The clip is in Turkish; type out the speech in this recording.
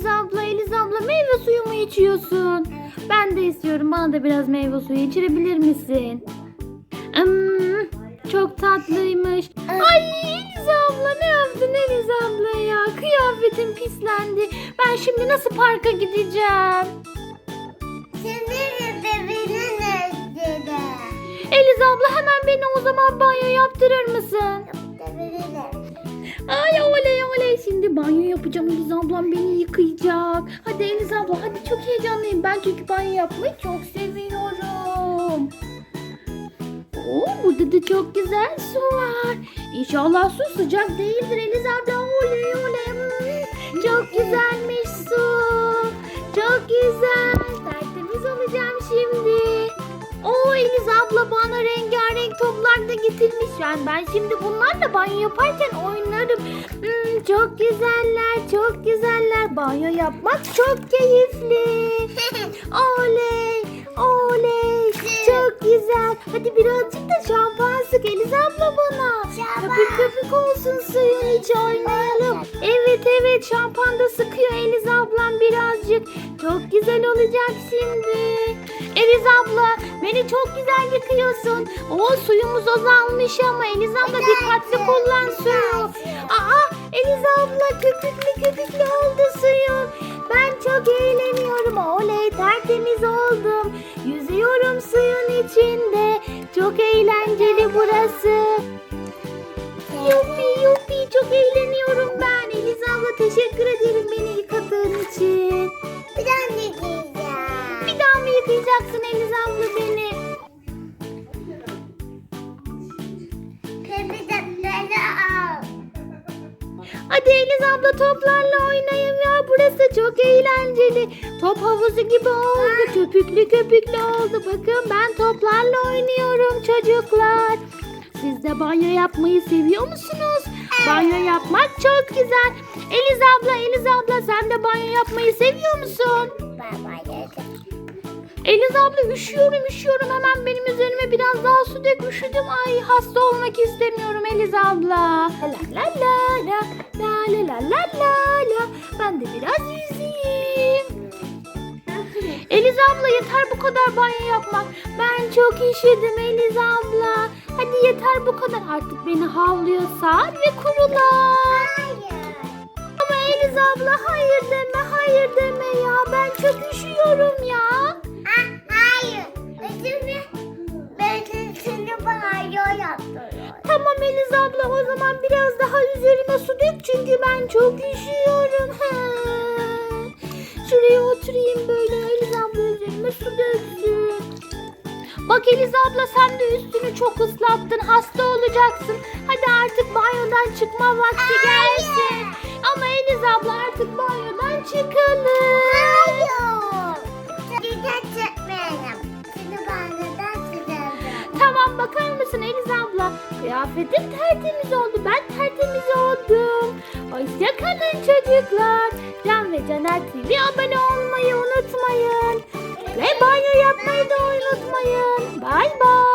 Eliz abla, Eliz abla meyve suyu mu içiyorsun? Ben de istiyorum. Bana da biraz meyve suyu içirebilir misin? Hmm, çok tatlıymış. Ay Eliz abla ne yaptın Eliz abla ya? Kıyafetim pislendi. Ben şimdi nasıl parka gideceğim? Senin bebeğinin özledi. Eliz abla hemen beni o zaman banyo yaptırır mısın? Bebeğinin. Ay oley banyo yapacağım Eliz ablam beni yıkayacak. Hadi Eliz abla hadi çok heyecanlıyım ben çünkü banyo yapmayı çok seviyorum. Oo burada da çok güzel su var. İnşallah su sıcak değildir Eliz abla oley oley. Çok güzelmiş su. Çok güzel. Rengarenk toplar da getirmiş. Yani ben şimdi bunlarla banyo yaparken oynarım. Hmm, çok güzeller, çok güzeller. Banyo yapmak çok keyifli. Oley, oley. Çok güzel. Hadi birazcık da şampuan sık Eliz abla bana. Köpük köpük olsun suyun içi oynayalım. Evet evet şampuan da sıkıyor Eliz ablam birazcık. Çok güzel olacak şimdi. Eliz abla beni çok güzel yıkıyorsun. O suyumuz azalmış ama Eliz abla dikkatli kullan suyu. Aa Eliz abla köpüklü köpüklü oldu suyum. Ben çok eğleniyorum. Oley tertemiz oldum. Yüzüyorum suyun içinde. Çok eğlenceli burası. Yuppi yuppi çok eğleniyorum ben. Eliz abla teşekkür Hadi Eliz abla toplarla oynayın ya. Burası çok eğlenceli. Top havuzu gibi oldu. Köpüklü köpüklü oldu. Bakın ben toplarla oynuyorum çocuklar. Siz de banyo yapmayı seviyor musunuz? Banyo yapmak çok güzel. Eliz abla, Eliz abla sen de banyo yapmayı seviyor musun? Baba. Eliz abla üşüyorum üşüyorum hemen benim üzerime biraz daha su dök üşüdüm ay hasta olmak istemiyorum Eliz abla. La la la la la la la la la la ben de biraz yüzeyim. Eliz abla yeter bu kadar banyo yapmak. Ben çok üşüdüm Eliz abla. Hadi yeter bu kadar artık beni havluya sar ve kurula. Hayır. Ama Eliz abla hayır deme hayır deme ya ben çok üşüyorum ya. Eliz abla o zaman biraz daha üzerime su dök çünkü ben çok üşüyorum. Şuraya oturayım böyle Eliz abla üzerime su döksün. Bak Eliz abla sen de üstünü çok ıslattın hasta olacaksın. Hadi artık banyodan çıkma vakti gelsin. Ama Eliz abla artık banyodan çıkalım. Hayır. Güzel çekmeyelim. Seni banyodan çıkaracağım. Tamam bakar mısın Eliz? Kıyafetim tertemiz oldu. Ben tertemiz oldum. Hoşçakalın çocuklar. Can ve Caner TV abone olmayı unutmayın. Ve banyo yapmayı da unutmayın. Bay bay.